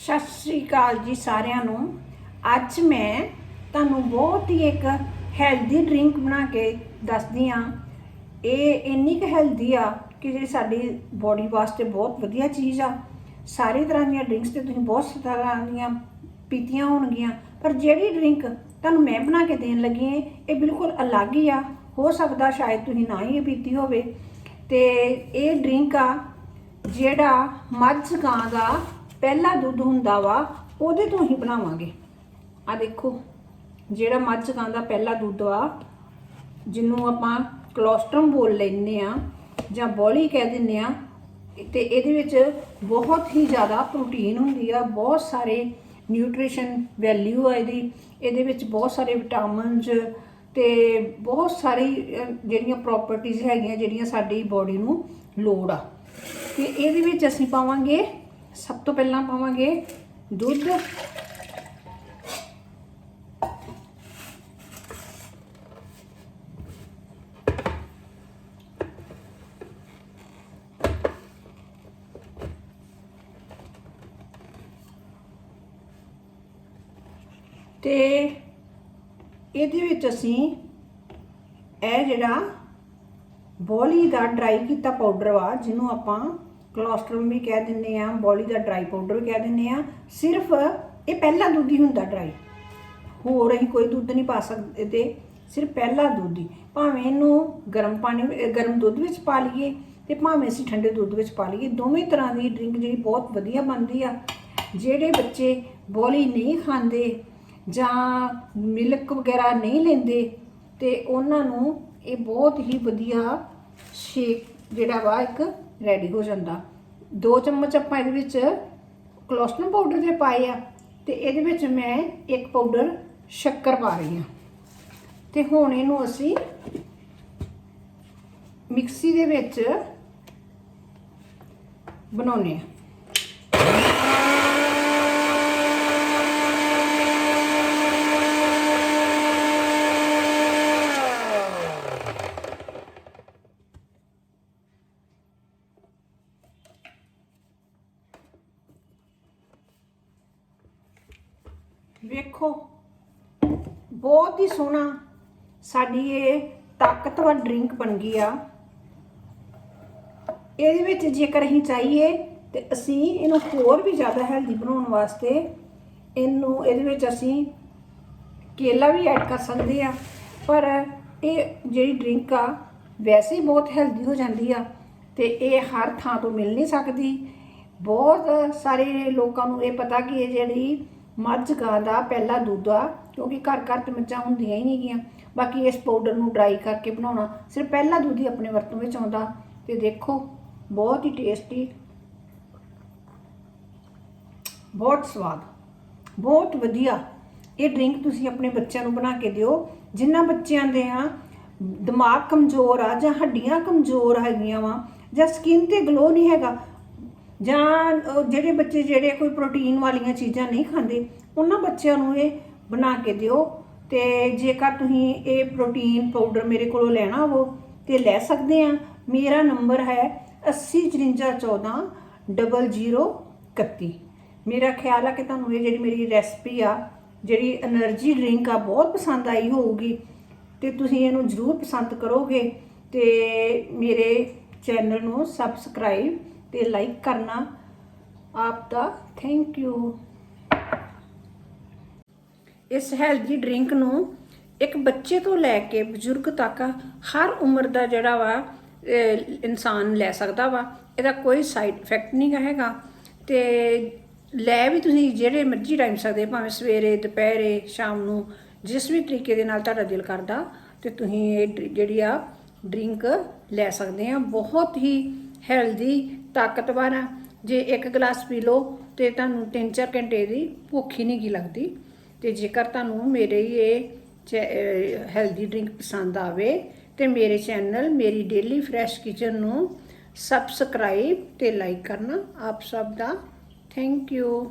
ਸਤਿ ਸ਼੍ਰੀ ਅਕਾਲ ਜੀ ਸਾਰਿਆਂ ਨੂੰ। ਅੱਜ ਮੈਂ ਤੁਹਾਨੂੰ ਬਹੁਤ ਹੀ ਇੱਕ ਹੈਲਦੀ ਡਰਿੰਕ ਬਣਾ ਕੇ ਦੱਸਦੀ ਆ ਇਹ ਇੰਨੀ ਕੁ ਹੈਲਦੀ ਆ ਕਿ ਜਿਹੜੀ ਸਾਡੀ ਬੋਡੀ ਵਾਸਤੇ ਬਹੁਤ ਵਧੀਆ ਚੀਜ਼ ਆ। ਸਾਰੇ ਤਰ੍ਹਾਂ ਦੀਆਂ ਡਰਿੰਕਸ ਤੇ ਤੁਸੀਂ ਬਹੁਤ ਤਰ੍ਹਾਂ ਦੀਆਂ ਪੀਤੀਆਂ ਹੋਣਗੀਆਂ। ਪਰ ਜਿਹੜੀ ਡਰਿੰਕ ਤੁਹਾਨੂੰ ਮੈਂ ਬਣਾ ਕੇ ਦੇਣ ਲੱਗੀ ਏ ਇਹ ਬਿਲਕੁਲ ਅਲੱਗ ਹੀ ਆ। ਹੋ ਸਕਦਾ ਸ਼ਾਇਦ ਤੁਸੀਂ ਨਾ ਹੀ ਪੀਤੀ ਹੋਵੇ। ਤੇ ਇਹ ਡਰਿੰਕ ਆ ਜਿਹੜਾ ਮੱਝ ਗਾਂ ਦਾ ਪਹਿਲਾ ਦੁੱਧ ਹੁੰਦਾ ਵਾ, ਉਹਦੇ ਤੋਂ ਹੀ ਬਣਾਵਾਂਗੇ। ਆ ਦੇਖੋ, ਜਿਹੜਾ ਮੱਝ ਗਾਂ ਦਾ ਪਹਿਲਾ ਦੁੱਧ ਆ, ਜਿਹਨੂੰ ਆਪਾਂ ਕਲੋਸਟਰਮ ਬੋਲ ਲੈਂਦੇ ਆ, ਜਾਂ ਬੋਲੀ ਕਹਿ ਦਿੰਦੇ ਆ, ਤੇ ਇਹਦੇ ਵਿੱਚ ਬਹੁਤ ਹੀ ਜ਼ਿਆਦਾ ਪ੍ਰੋਟੀਨ ਹੁੰਦੀ ਆ, ਬਹੁਤ ਸਾਰੇ ਨਿਊਟ੍ਰੀਸ਼ਨ ਵੈਲਿਊ ਆ ਇਹਦੀ, ਇਹਦੇ ਵਿੱਚ ਬਹੁਤ ਸਾਰੇ ਵਿਟਾਮਿਨਸ ਤੇ ਬਹੁਤ ਸਾਰੀ ਜਿਹੜੀਆਂ ਪ੍ਰਾਪਰਟੀਆਂ ਹੈਗੀਆਂ, ਜਿਹੜੀਆਂ ਸਾਡੀ ਬਾਡੀ ਨੂੰ ਲੋੜ ਆ। ਤੇ ਇਹਦੇ ਵਿੱਚ ਅਸੀਂ ਪਾਵਾਂਗੇ ਸਭ ਤੋਂ ਪਹਿਲਾਂ ਪਾਵਾਂਗੇ ਦੁੱਧ। ਤੇ ਇਹਦੇ ਵਿੱਚ ਅਸੀਂ ਇਹ ਜਿਹੜਾ ਬੋਲੀ ਦਾ ਡਰਾਈ ਕੀਤਾ ਪਾਊਡਰ ਵਾ, ਜਿਹਨੂੰ ਆਪਾਂ ਕਲੋਸਟਰਮ ਵੀ ਕਹਿ ਦਿੰਦੇ ਆ ਬੋਲੀ ਦਾ ਡਰਾਈ ਪਾਊਡਰ ਵੀ ਕਹਿ ਦਿੰਦੇ ਆ, ਸਿਰਫ ਇਹ ਪਹਿਲਾ ਦੁੱਧ ਹੀ ਹੁੰਦਾ ਡਰਾਈ। ਹੋਰ ਅਸੀਂ ਕੋਈ ਦੁੱਧ ਨਹੀਂ ਪਾ ਸਕਦੇ ਤੇ, ਸਿਰਫ ਪਹਿਲਾ ਦੁੱਧ ਹੀ। ਭਾਵੇਂ ਇਹਨੂੰ ਗਰਮ ਪਾਣੀ ਗਰਮ ਦੁੱਧ ਵਿੱਚ ਪਾ ਲਈਏ ਤੇ ਭਾਵੇਂ ਅਸੀਂ ਠੰਡੇ ਦੁੱਧ ਵਿੱਚ ਪਾ ਲਈਏ, ਦੋਵੇਂ ਤਰ੍ਹਾਂ ਦੀ ਡਰਿੰਕ ਜਿਹੜੀ ਬਹੁਤ ਵਧੀਆ ਬਣਦੀ ਆ। ਜਿਹੜੇ ਬੱਚੇ ਬੋਲੀ ਨਹੀਂ ਖਾਂਦੇ ਜਾਂ ਮਿਲਕ ਵਗੈਰਾ ਨਹੀਂ ਲੈਂਦੇ ਤੇ ਉਹਨਾਂ ਨੂੰ ਇਹ ਬਹੁਤ ਹੀ ਵਧੀਆ ਸ਼ੇਕ ਜਿਹੜਾ ਵਾ ਇੱਕ ਰੈਡੀ ਹੋ ਜਾਂਦਾ। ਦੋ ਚਮਚ ਆਪਾਂ ਇਹਦੇ ਵਿੱਚ ਕਲੋਸਟਰਮ ਪਾਊਡਰ ਦੇ ਪਾਏ ਆ, ਤੇ ਇਹਦੇ ਵਿੱਚ ਮੈਂ ਇੱਕ ਪਾਊਡਰ ਸ਼ੱਕਰ ਪਾ ਰਹੀ ਹਾਂ। ਤੇ ਹੁਣ ਇਹਨੂੰ ਅਸੀਂ ਮਿਕਸੀ ਦੇ ਵਿੱਚ ਬਣਾਉਨੇ ਆ ਵੇਖੋ, ਬਹੁਤ ਹੀ ਸੋਹਣਾ ਸਾਡੀ ਇਹ ਤਾਕਤਵਰ ਡਰਿੰਕ ਬਣ ਗਈ ਆ। ਇਹਦੇ ਵਿੱਚ ਜੇਕਰ ਅਸੀਂ ਚਾਹੀਏ ਤੇ ਅਸੀਂ ਇਹਨੂੰ ਹੋਰ ਵੀ ਜ਼ਿਆਦਾ ਹੈਲਦੀ ਬਣਾਉਣ ਵਾਸਤੇ ਇਹਨੂੰ, ਇਹਦੇ ਵਿੱਚ ਅਸੀਂ ਕੇਲਾ ਵੀ ਐਡ ਕਰ ਸਕਦੇ ਆ। ਪਰ ਇਹ ਜਿਹੜੀ ਡਰਿੰਕ ਆ, ਵੈਸੇ ਹੀ ਬਹੁਤ ਹੈਲਦੀ ਹੋ ਜਾਂਦੀ ਆ ਤੇ ਇਹ ਹਰ ਥਾਂ ਤੋਂ ਮਿਲ ਨਹੀਂ ਸਕਦੀ। ਬਹੁਤ ਸਾਰੇ ਲੋਕਾਂ ਨੂੰ ਇਹ ਪਤਾ ਕਿ ਇਹ ਜਿਹੜੀ ਮੱਝ ਗਾਂ ਦਾ ਪਹਿਲਾ ਦੁੱਧ ਆ, ਕਿਉਂਕਿ ਘਰ ਘਰ ਤੇ ਮੱਝਾਂ ਹੁੰਦੀਆਂ ਹੀ ਨਹੀਂ ਗੀਆਂ ਬਾਕੀ ਇਸ ਪਾਊਡਰ ਨੂੰ ਡਰਾਈ ਕਰਕੇ ਬਣਾਉਣਾ ਸਿਰਫ ਪਹਿਲਾ ਦੁੱਧ ਹੀ ਆਪਣੇ ਵਰਤੋਂ ਵਿੱਚ ਆਉਂਦਾ। ਤੇ ਦੇਖੋ, ਬਹੁਤ ਹੀ ਟੇਸਟੀ ਬਹੁਤ ਸਵਾਦ, ਬਹੁਤ ਵਧੀਆ। ਇਹ ਡਰਿੰਕ ਤੁਸੀਂ ਆਪਣੇ ਬੱਚਿਆਂ ਨੂੰ ਬਣਾ ਕੇ ਦਿਓ। ਜਿਨ੍ਹਾਂ ਬੱਚਿਆਂ ਦੇ ਆ, ਦਿਮਾਗ ਕਮਜ਼ੋਰ ਆ ਜਾਂ ਹੱਡੀਆਂ ਕਮਜ਼ੋਰ ਹੈਗੀਆਂ ਵਾ ਜਾਂ ਸਕਿਨ ਤੇ ਗਲੋ ਨਹੀਂ ਹੈਗਾ ਜਾਂ ਜਿਹੜੇ ਬੱਚੇ ਜਿਹੜੇ ਕੋਈ ਪ੍ਰੋਟੀਨ ਵਾਲੀਆਂ ਚੀਜ਼ਾਂ ਨਹੀਂ ਖਾਂਦੇ, ਉਹਨਾਂ ਬੱਚਿਆਂ ਨੂੰ ਇਹ ਬਣਾ ਕੇ ਦਿਓ ਤੇ ਜੇਕਰ ਤੁਸੀਂ ਇਹ ਪ੍ਰੋਟੀਨ ਪਾਊਡਰ ਮੇਰੇ ਕੋਲੋਂ ਲੈਣਾ ਹੋ ਤੇ ਲੈ ਸਕਦੇ ਆ। ਮੇਰਾ ਨੰਬਰ ਹੈ 8054140031 ਮੇਰਾ ਖਿਆਲ ਆ ਕਿ ਤੁਹਾਨੂੰ ਇਹ ਜਿਹੜੀ ਮੇਰੀ ਰੈਸਪੀ ਆ, ਜਿਹੜੀ એનર્ਜੀ ਡਰਿੰਕ ਆ, ਬਹੁਤ ਪਸੰਦ ਆਈ ਹੋਊਗੀ ਤੇ ਤੁਸੀਂ ਇਹਨੂੰ ਜ਼ਰੂਰ ਪਸੰਦ ਕਰੋਗੇ ਤੇ ਮੇਰੇ ਚੈਨਲ ਨੂੰ ਸਬਸਕ੍ਰਾਈਬ ਤੇ ਲਾਈਕ ਕਰਨਾ। ਆਪ ਦਾ ਥੈਂਕ ਯੂ ਇਸ ਹੈਲਦੀ ਡਰਿੰਕ ਨੂੰ ਇੱਕ ਬੱਚੇ ਤੋਂ ਲੈ ਕੇ ਬਜ਼ੁਰਗ ਤੱਕ ਹਰ ਉਮਰ ਦਾ ਜਿਹੜਾ ਵਾ ਇਨਸਾਨ ਲੈ ਸਕਦਾ ਵਾ। ਇਹਦਾ ਕੋਈ ਸਾਈਡ ਇਫੈਕਟ ਨਹੀਂ ਹੈਗਾ। ਤੇ ਲੈ ਵੀ ਤੁਸੀਂ ਜਿਹੜੇ ਮਰਜ਼ੀ ਟਾਈਮ ਸਕਦੇ, ਭਾਵੇਂ ਸਵੇਰੇ, ਦੁਪਹਿਰੇ, ਸ਼ਾਮ ਨੂੰ, ਜਿਸ ਵੀ ਤਰੀਕੇ ਦੇ ਨਾਲ ਤੁਹਾਡਾ ਦਿਲ ਕਰਦਾ, ਤੇ ਤੁਸੀਂ ਇਹ ਡਰਿ- ਜਿਹੜੀ ਆ ਡਰਿੰਕ ਲੈ ਸਕਦੇ ਆ। ਬਹੁਤ ਹੀ ਹੈਲਦੀ ਤਾਕਤਵਰ ਆ। ਜੇ ਇੱਕ ਗਲਾਸ ਪੀ ਲਓ ਤੇ ਤੁਹਾਨੂੰ 3-4 ਘੰਟੇ ਦੀ ਭੁੱਖ ਹੀ ਨਹੀਂ ਗੀ ਲੱਗਦੀ। ਤੇ ਜੇਕਰ ਤੁਹਾਨੂੰ ਮੇਰੇ ਇਹ ਹੈਲਦੀ ਡਰਿੰਕ ਪਸੰਦ ਆਵੇ ਤੇ ਮੇਰੇ ਚੈਨਲ ਮੇਰੀ ਡੇਲੀ ਫਰੈਸ਼ ਕਿਚਨ ਨੂੰ ਸਬਸਕ੍ਰਾਈਬ ਤੇ ਲਾਈਕ ਕਰਨਾ। ਆਪ ਸਭ ਦਾ ਥੈਂਕ ਯੂ